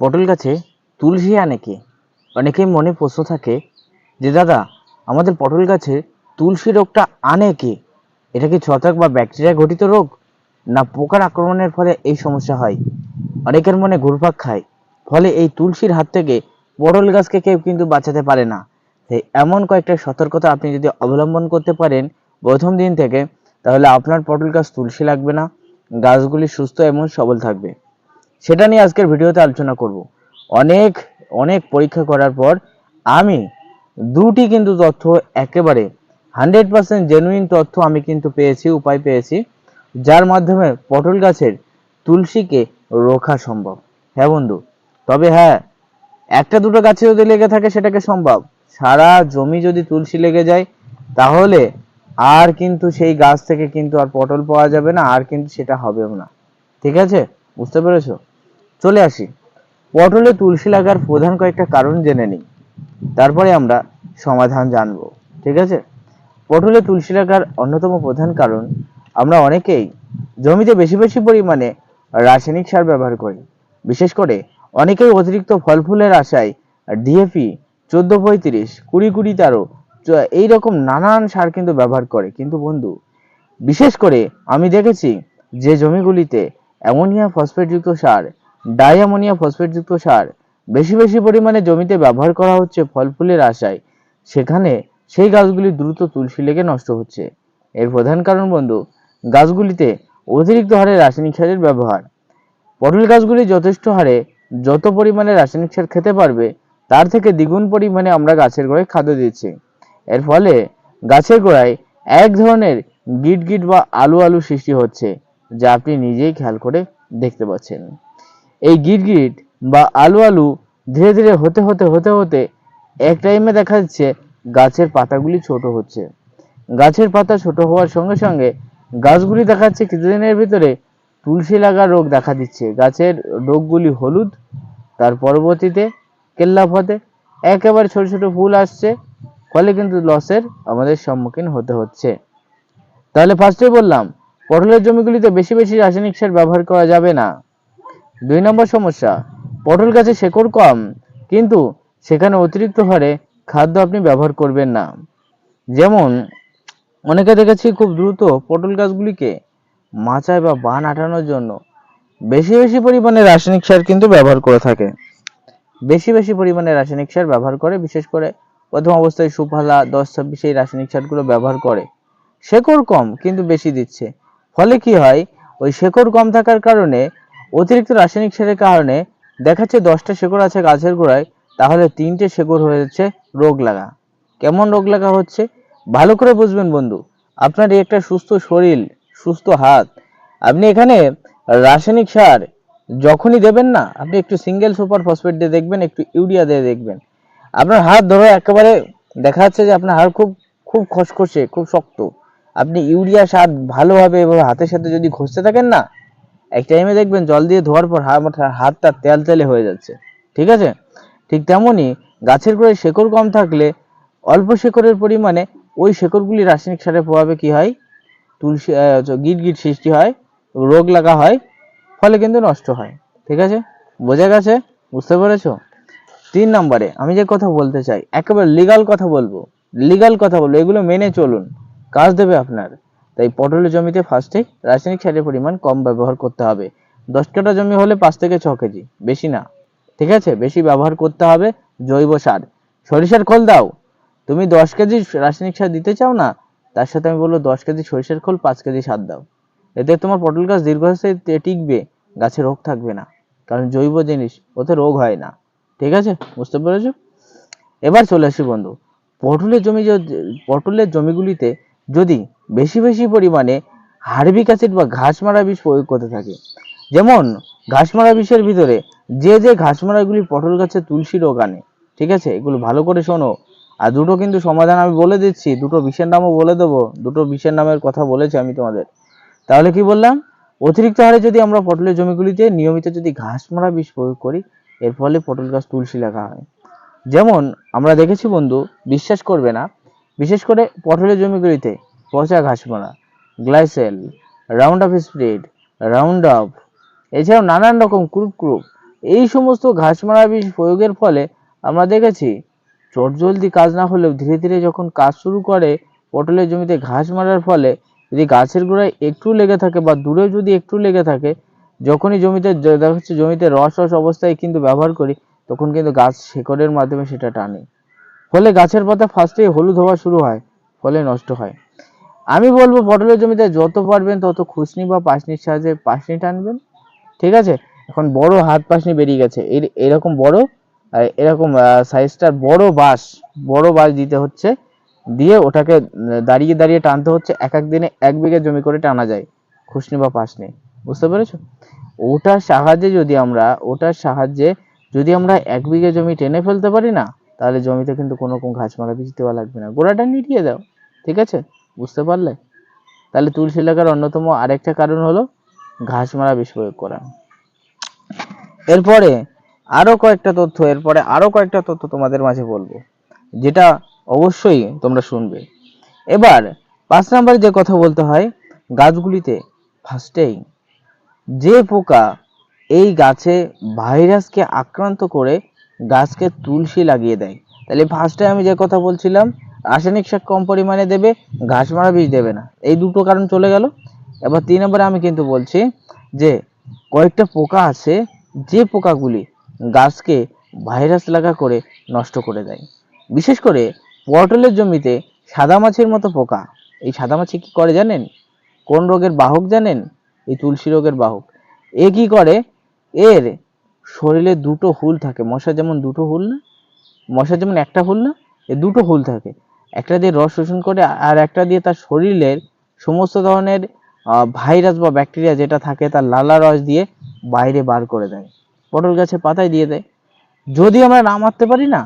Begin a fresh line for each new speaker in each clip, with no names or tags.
পটল গাছে তুলসী আনে কে? অনেকেই মনে প্রশ্ন থাকে যে, দাদা, আমাদের পটল গাছে তুলসী রোগটা আনে কে? এটা কি ছত্রাক বা ব্যাকটেরিয়া ঘটিত রোগ? না পোকার আক্রমণের ফলে এই সমস্যা হয়? অনেকের মনে ঘুরপাক খায়। ফলে এই তুলসীর হাত থেকে পটল গাছকে কেউ কিন্তু বাঁচাতে পারে না। তাই এমন কয়েকটা সতর্কতা আপনি যদি অবলম্বন করতে পারেন প্রথম দিন থেকে, তাহলে আপনার পটল গাছ তুলসী লাগবে না। গাছগুলি সুস্থ এবং সবল থাকবে। সেটা নিয়ে আজকের ভিডিওতে আলোচনা করব। অনেক অনেক পরীক্ষা করার পর আমি দুটি কিন্তু তথ্য একেবারে হান্ড্রেড পার্সেন্ট জেনুইন তথ্য আমি কিন্তু পেয়েছি, উপায় পেয়েছি, যার মাধ্যমে পটল গাছের তুলসীকে রোখা সম্ভব। হ্যাঁ বন্ধু? তবে হ্যাঁ একটা দুটো গাছে যদি লেগে থাকে সেটাকে সম্ভব। সারা জমি যদি তুলসী লেগে যায়, তাহলে আর কিন্তু সেই গাছ থেকে কিন্তু আর পটল পাওয়া যাবে না, আর কিন্তু সেটা হবেও না। ঠিক আছে? বুঝতে পেরেছ? চলে আসি। পটলে তুলসী লাগার প্রধান কয়েকটা কারণ জেনে নিই। তারপরে আমরা সমাধান জানব, ঠিক আছে? পটলে তুলসী লাগার অন্যতম প্রধান কারণ, আমরা অনেকেই জমিতে বেশি বেশি পরিমাণে রাসায়নিক সার ব্যবহার করি। বিশেষ করে অনেকেই অতিরিক্ত ফল ফুলের আশায় ডিএপি চোদ্দ পঁয়ত্রিশ, কুড়ি কুড়ি তেরো এইরকম নানান সার কিন্তু ব্যবহার করে। কিন্তু বন্ধু, বিশেষ করে আমি দেখেছি যে জমিগুলিতে অ্যামোনিয়া ফসফেটযুক্ত সার ডাইঅ্যামোনিয়া ফসফেটযুক্ত সার বেশি বেশি পরিমাণে জমিতে ব্যবহার করা হচ্ছে ফল ফুলের আশায়। সেখানে সেই গাছগুলি দ্রুত তুলসী লেগে নষ্ট হচ্ছে। এর প্রধান কারণ বন্ধু, গাছগুলিতে অতিরিক্ত হারে রাসায়নিক সারের ব্যবহার। পটল গাছগুলি যথেষ্ট হারে যত পরিমাণে রাসায়নিক সার খেতে পারবে, তার থেকে দ্বিগুণ পরিমাণে আমরা গাছের গোড়ায় খাদ্য দিচ্ছি এর ফলে গাছের গোড়ায় এক ধরনের গিট গিট বা আলু আলু সৃষ্টি হচ্ছে, যা আপনি নিজেই খেয়াল করে দেখতে পাচ্ছেন। এই গিট গিট বা আলু আলু ধীরে ধীরে হতে হতে হতে হতে এক টাইমে দেখা যাচ্ছে গাছের পাতাগুলি ছোট হচ্ছে। গাছের পাতা ছোট হওয়ার সঙ্গে সঙ্গে গাছগুলি দেখা যাচ্ছে কিছুদিনের ভিতরে তুলসী লাগা রোগ দেখা দিচ্ছে। গাছের রোগগুলি হলুদ, তার পরবর্তীতে কেল্লা ফতে। একেবারে ছোট ছোট ফুল আসছে, ফলে কিন্তু লসের আমাদের সম্মুখীন হতে হচ্ছে। তাহলে ফার্স্টে বললাম, পটলের জমিগুলিতে বেশি বেশি রাসায়নিক সার ব্যবহার করা যাবে না। দুই নম্বর সমস্যা, পটল গাছে শেকড় কম, কিন্তু সেখানে অতিরিক্ত হারে খাদ্য আপনি ব্যবহার করবেন না। যেমন, অনেকে দেখেছি খুব দ্রুত পটল গাছগুলিকে মাচায় বা বান আটানোর জন্য বেশি বেশি পরিমাণে রাসায়নিক সার কিন্তু ব্যবহার করে থাকে। বেশি বেশি পরিমাণে রাসায়নিক সার ব্যবহার করে, বিশেষ করে প্রথম অবস্থায় সুফালা দশ ছাব্বিশ এই রাসায়নিক সারগুলো ব্যবহার করে। শেকড় কম, কিন্তু বেশি দিচ্ছে। ফলে কি হয়? ওই শেকড় কম থাকার কারণে অতিরিক্ত রাসায়নিক সারের কারণে দেখাচ্ছে দশটা শেকড় আছে গাছের গোড়ায়, তাহলে তিনটে শেকড় হয়ে যাচ্ছে রোগ লাগা। কেমন রোগ লাগা হচ্ছে? ভালো করে বুঝবেন বন্ধু। আপনার একটা সুস্থ শরীর, সুস্থ হাত, আপনি এখানে রাসায়নিক সার যখনই দেবেন না, আপনি একটু সিঙ্গেল সুপার ফসফেট দিয়ে দেখবেন, একটু ইউরিয়া দিয়ে দেখবেন। আপনার হাত ধরো একেবারে দেখা যাচ্ছে যে আপনার হাত খুব খুব খসখসে, খুব শক্ত। আপনি ইউরিয়া সার ভালোভাবে এভাবে হাতের সাথে যদি ঘষতে থাকেন না এক টাইমে দেখবেন জল দিয়ে ধোয়ার পর হাতটা তেল তেলে হয়ে যাচ্ছে। ঠিক আছে? ঠিক তেমনই গাছের গোড়ায় শেকড় কম থাকলে অল্প শেকড়ের পরিমাণে ওই শেকড়গুলি রাসায়নিক সারের প্রভাবে কি হয়? তুলসী গিট গিট সৃষ্টি হয়, রোগ লাগা হয়, ফলে কিন্তু নষ্ট হয়। ঠিক আছে? বোঝা গেছে? বুঝতে পেরেছ? তিন নম্বরে আমি যে কথা বলতে চাই, একেবারে লিগাল কথা বলব। লিগাল কথা বলব, এগুলো মেনে চলুন। কাজ দেবে আপনার। তাই পটলের জমিতে ফার্স্টে রাসায়নিক সারের পরিমাণ কম ব্যবহার করতে হবে। দশ কাঠা জমি হলে পাঁচ থেকে ছ কেজি, বেশি না। ঠিক আছে? বেশি ব্যবহার করতে হবে জৈব সার। সরিষার খোল দাও। তুমি দশ কেজি রাসায়নিক সার দিতে চাও না? তার সাথে আমি বলব দশ কেজি সরিষার খোল, পাঁচ কেজি সার দাও। এতে তোমার পটল গাছ দীর্ঘস্থায়ী টিকবে, গাছে রোগ থাকবে না। কারণ জৈব জিনিস, ওতে রোগ হয় না। ঠিক আছে? বুঝতে পেরেছ? এবার চলে আসি বন্ধু। পটলের জমি পটলের জমিগুলিতে যদি বেশি বেশি পরিমাণে হার্বিক অ্যাসিড বা ঘাস মারা বিষ প্রয়োগ করতে থাকে। যেমন ঘাস মারা বিষের ভিতরে যে যে ঘাস মারাগুলি পটল গাছে তুলসী রোগ আনে, ঠিক আছে? এগুলো ভালো করে শোনো। আর দুটো কিন্তু সমাধান আমি বলে দিচ্ছি, দুটো বিষের নামও বলে দেবো, দুটো বিষের নামের কথা বলেছি আমি তোমাদের। তাহলে কি বললাম? অতিরিক্ত হারে যদি আমরা পটলের জমিগুলিতে নিয়মিত যদি ঘাস মারা বিষ প্রয়োগ করি, এর ফলে পটল গাছ তুলসী লাগা হয়। যেমন, আমরা দেখেছি বন্ধু, বিশ্বাস করবে না। বিশেষ করে পটলের জমিগুলিতে পচা ঘাস মারা Glycel Roundup spread Roundup এছাড়াও নানান রকম ক্রুপ ক্রুপ এই সমস্ত ঘাস মারা বিষ প্রয়োগের ফলে আমরা দেখেছি, চটজলদি কাজ না হলেও ধীরে ধীরে যখন কাজ শুরু করে, পটলের জমিতে ঘাস মারার ফলে যদি গাছের গোড়ায় একটু লেগে থাকে বা দূরে যদি একটু লেগে থাকে, যখনই জমিতে দেখা যাচ্ছে জমিতে রস রস অবস্থায় কিন্তু ব্যবহার করি, তখন কিন্তু গাছ শেকড়ের মাধ্যমে সেটা টানে। ফলে গাছের পাতা ফার্স্টেই হলুদ হওয়া শুরু হয়, ফলে নষ্ট হয়। আমি বলব পটলের জমিতে যত পারবেন, তত খুসনি বা পাশনির সাহায্যে পাশনি টানবেন, ঠিক আছে? এখন বড় হাত পাশনি বেরিয়ে গেছে। এর, এরকম বড় এরকম সাইজটার বড় বাঁশ বড় বাঁশ দিতে হচ্ছে। দিয়ে ওটাকে দাঁড়িয়ে দাঁড়িয়ে টানতে হচ্ছে। এক এক দিনে এক বিঘা জমি করে টানা যায় খুশনি বা পাশনি বুঝতে পেরেছ? ওটার সাহায্যে যদি আমরা, ওটার সাহায্যে যদি আমরা এক বিঘা জমি টেনে ফেলতে পারি না, তাহলে জমিতে কিন্তু কোনো রকম ঘাস মারা, বীজ দেওয়া লাগবে না। গোড়াটা নিটিয়ে দাও, ঠিক আছে? বুঝতে পারলে? তাহলে তুলসী লাগার অন্যতম আরেকটা কারণ হলো ঘাস মারা বিষ প্রয়োগ করা। এরপরে আরও কয়েকটা তথ্য, এরপরে আরও কয়েকটা তথ্য তোমাদের মাঝে বলব, যেটা অবশ্যই তোমরা শুনবে। এবার পাঁচ নম্বরে যে কথা বলতে হয়, গাছগুলিতে ফার্স্টেই যে পোকা এই গাছে ভাইরাসকে আক্রান্ত করে গাছকে তুলসী লাগিয়ে দেয়। তাহলে ফার্স্টে আমি যে কথা বলছিলাম রাসায়নিক সার কম পরিমাণে দেবে, ঘাস মারা বীজ দেবে না। এই দুটো কারণ চলে গেল। এবার তিন নম্বরে আমি কিন্তু বলছি যে, কয়েকটা পোকা আছে, যে পোকাগুলি গাছকে ভাইরাস লাগা করে নষ্ট করে দেয়। বিশেষ করে পটলের জমিতে সাদা মাছের মতো পোকা। এই সাদা মাছি কি করে জানেন? কোন রোগের বাহক জানেন? এই তুলসী রোগের বাহক। এ কি করে? এর শরীরে দুটো হুল থাকে। মশা যেমন দুটো হুল না, মশা যেমন একটা হুল না, এ দুটো হুল থাকে। একটা দিয়ে রস শোষণ করে আর একটা দিয়ে তার শরীরের সমস্ত ধরনের ভাইরাস বা ব্যাকটেরিয়া যেটা থাকে তার লালা রস দিয়ে বাইরে বার করে দেয়। পটল গাছের পাতায় দিয়ে দেয়। যদি আমরা না মারতে পারি না,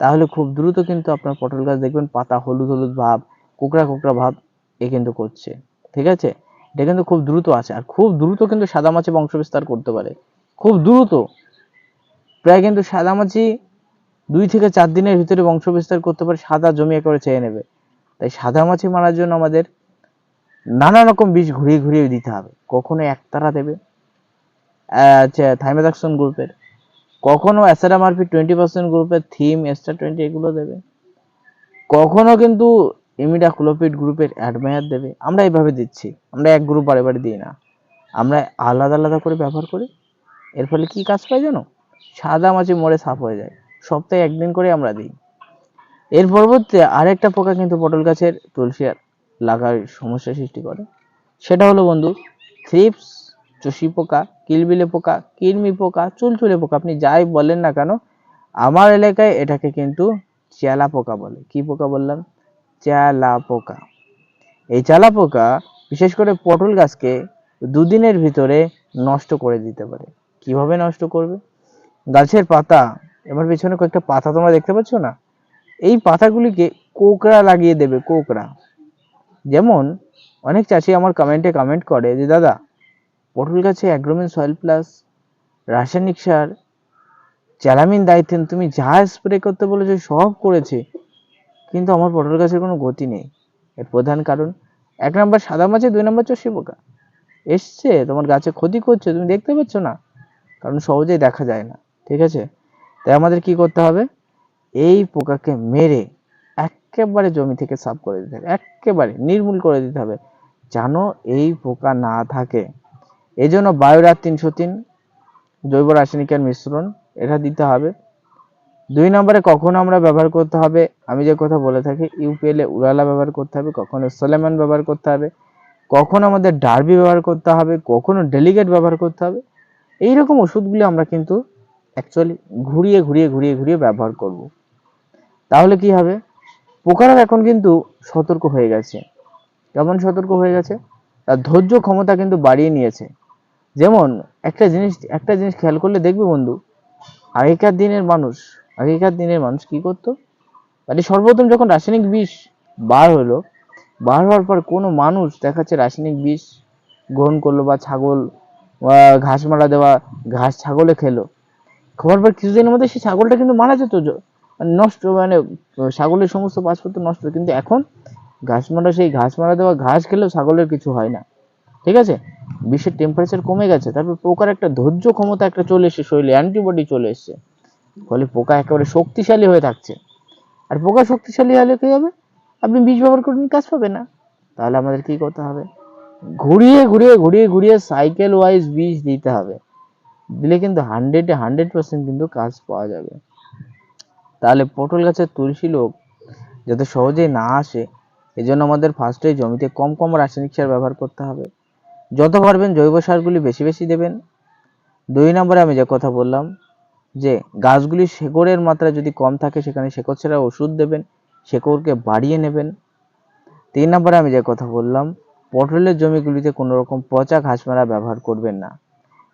তাহলে খুব দ্রুত কিন্তু আপনার পটল গাছ দেখবেন পাতা হলুদ হলুদ ভাব, কোকড়া কোকড়া ভাব এ কিন্তু করছে। ঠিক আছে? এটা কিন্তু খুব দ্রুত আছে। আর খুব দ্রুত কিন্তু সাদামাছি বংশ বিস্তার করতে পারে। খুব দ্রুত। প্রায় কিন্তু সাদামাছি দুই থেকে চার দিনের ভিতরে বংশ বিস্তার করতে পারে, সাদা জমি একেবারে চেয়ে নেবে। তাই সাদা মাছি মারার জন্য আমাদের নানা রকম বিষ ঘুরিয়ে ঘুরিয়ে দিতে হবে। কখনো একতারা দেবে থাইমেদাকশন গ্রুপের কখনো অ্যাসাডামারপি টোয়েন্টি পার্সেন্ট গ্রুপের থিম এস্টার টোয়েন্টি এগুলো দেবে। কখনো কিন্তু ইমিডাক্লোপিড গ্রুপের অ্যাডমায়ার দেবে। আমরা এইভাবে দিচ্ছি। আমরা এক গ্রুপ বারে বারে দিই না। আমরা আলাদা আলাদা করে ব্যবহার করি। এর ফলে কি কাজ পাই জানো? সাদা মাছি মরে সাফ হয়ে যায়। সপ্তাহে একদিন করে আমরা দিই। এর পরবর্তীতে আরেকটা পোকা কিন্তু পটল গাছের তুলসী লাগার সমস্যা সৃষ্টি করে। সেটা হলো বন্ধু, থ্রিপস, চষি পোকা, কিলবিলে পোকা, কিরমি পোকা, চুলচুলে পোকা, আপনি যাই বলেন না কেন, আমার এলাকায় এটাকে কিন্তু চেলা পোকা বলে। কি পোকা বললাম? চেলা পোকা। এই চালা পোকা বিশেষ করে পটল গাছকে দুদিনের ভিতরে নষ্ট করে দিতে পারে। কীভাবে নষ্ট করবে? গাছের পাতা এবার পেছনে কয়েকটা পাতা তোমরা দেখতে পাচ্ছ না? এই পাতাগুলিকে কোকড়া লাগিয়ে দেবে, কোকড়া। যেমন, অনেক চাষি আমার কমেন্টে কমেন্ট করে যে, দাদা, পটল গাছে অ্যাগ্রোমিন সয়েল প্লাস রাসায়নিক সার, চ্যালামিন দায়িত্বেন তুমি যা স্প্রে করতে বলেছ সব করেছে, কিন্তু আমার পটল গাছের কোনো গতি নেই। এর প্রধান কারণ, এক নম্বর সাদা মাছে দুই নম্বর চষি পোকা। এসছে, তোমার গাছে ক্ষতি করছে, তুমি দেখতে পাচ্ছ না? কারণ সহজেই দেখা যায় না, ঠিক আছে? তাই আমাদের কি করতে হবে? এই পোকাকে মেরে একেবারে জমি থেকে সাফ করে দিতে হবে, একেবারে নির্মূল করে দিতে হবে যেন এই পোকা না থাকে। এই জন্য বায়োরার তিনশো তিন, জৈব রাসায়নিকের মিশ্রণ এটা দিতে হবে। দুই নম্বরে কখনো আমরা ব্যবহার করতে হবে, আমি যে কথা বলে থাকি, ইউপিএল এ উড়ালা ব্যবহার করতে হবে, কখনো সোলেমান ব্যবহার করতে হবে, কখন আমাদের ডার্বি ব্যবহার করতে হবে, কখনো ডেলিগেট ব্যবহার করতে হবে। এই রকম ওষুধগুলি আমরা কিন্তু অ্যাকচুয়ালি ঘুরিয়ে ঘুরিয়ে ঘুরিয়ে ঘুরিয়ে ব্যবহার করব। তাহলে কি হবে? পোকারা এখন কিন্তু সতর্ক হয়ে গেছে। কেমন সতর্ক হয়ে গেছে? তার ধৈর্য ক্ষমতা কিন্তু বাড়িয়ে নিয়েছে। যেমন একটা জিনিস একটা জিনিস খেয়াল করলে দেখবে বন্ধু, আগেকার দিনের মানুষ, আগেকার দিনের মানুষ কি করতো? মানে সর্বপ্রথম যখন রাসায়নিক বিষ বার হলো, বার হওয়ার পর কোনো মানুষ দেখাচ্ছে রাসায়নিক বিষ গ্রহণ করল বা ছাগল ঘাস মারা দেওয়া, ঘাস ছাগলে খেলো। খাওয়ার পর কিছুদিনের মধ্যে সেই ছাগলটা কিন্তু মারা যেত নষ্ট মানে ছাগলের সমস্ত পাসপোর্ট নষ্ট কিন্তু এখন ঘাস মারা, সেই ঘাস মারা দেওয়া ঘাস খেলেও ছাগলের কিছু হয় না। ঠিক আছে? বিশ্বের টেম্পারেচার কমে গেছে, তারপর পোকার একটা ধৈর্য ক্ষমতা একটা চলে এসেছে শরীরে অ্যান্টিবডি চলে এসেছে। ফলে পোকা একেবারে শক্তিশালী হয়ে থাকছে। আর পোকা শক্তিশালী হলে কী হবে? আপনি বীজ ব্যবহার করবেন কাজ পাবে না। তাহলে আমাদের কি করতে হবে? ঘুরিয়ে ঘুরিয়ে ঘুরিয়ে ঘুরিয়ে সাইকেল ওয়াইজ বীজ দিতে হবে। দিলে কিন্তু হান্ড্রেডে হান্ড্রেড পার্সেন্ট কিন্তু কাজ পাওয়া যাবে। তাহলে পটল গাছের তুলসী লোক যাতে সহজেই না আসে এই জন্য আমাদের ফার্স্টে জমিতে কম কম রাসায়নিক সার ব্যবহার করতে হবে। যত পারবেন জৈব সারগুলি বেশি বেশি দেবেন। দুই নম্বরে আমি যে কথা বললাম, যে গাছগুলি শেকড়ের মাত্রা যদি কম থাকে, সেখানে শেকড় ছাড়া ওষুধ দেবেন, শেকড়কে বাড়িয়ে নেবেন। তিন নম্বরে আমি যে কথা বললাম, পটলের জমিগুলিতে কোনো রকম পচা ঘাস মারা ব্যবহার করবেন না।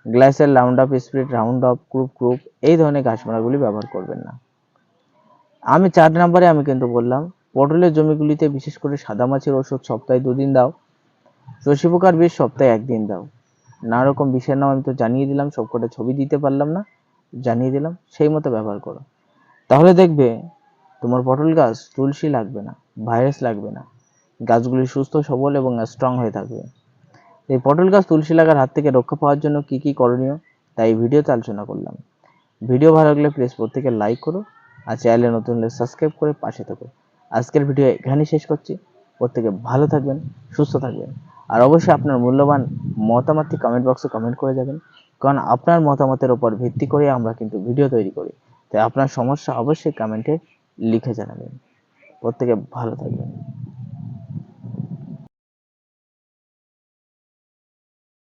গ্লাসের রাউন্ড আপ স্প্রিট রাউন্ড আপ ক্রুপ ক্রুপ এই ধরনের মারাগুলি ব্যবহার করবেন না। আমি চার নম্বরে আমি কিন্তু বললাম, পটলের জমিগুলিতে বিশেষ করে সাদা মাছের ওষুধ সপ্তাহে দুদিন দাও, শশী পোকার বিষ সপ্তাহে একদিন দাও। নানা রকম বিষের নাম আমি তো জানিয়ে দিলাম, সবকটা ছবি দিতে পারলাম না, জানিয়ে দিলাম, সেই মতো ব্যবহার করো। তাহলে দেখবে, তোমার পটল গাছ তুলসী লাগবে না ভাইরাস লাগবে না। গাছগুলি সুস্থ, সবল এবং স্ট্রং হয়ে থাকবে। এই পটল গাছ তুলসী লাগার হাত থেকে রক্ষা পাওয়ার জন্য কি কি করণীয় তাই এই ভিডিওতে আলোচনা করলাম। ভিডিও ভালো লাগলে প্লিজ প্রত্যেকে লাইক করো আর চ্যানেলে নতুন হলে সাবস্ক্রাইব করে পাশে থাকো। আজকের ভিডিও এখানেই শেষ করছি। প্রত্যেকে ভালো থাকবেন, সুস্থ থাকবেন। আর অবশ্যই আপনার মূল্যবান মতামতটি কমেন্ট বক্সে কমেন্ট করে যাবেন। কারণ আপনার মতামতের উপর ভিত্তি করে আমরা কিন্তু ভিডিও তৈরি করি। তাই আপনার সমস্যা অবশ্যই কমেন্টে লিখে জানাবেন। প্রত্যেকে ভালো থাকবেন।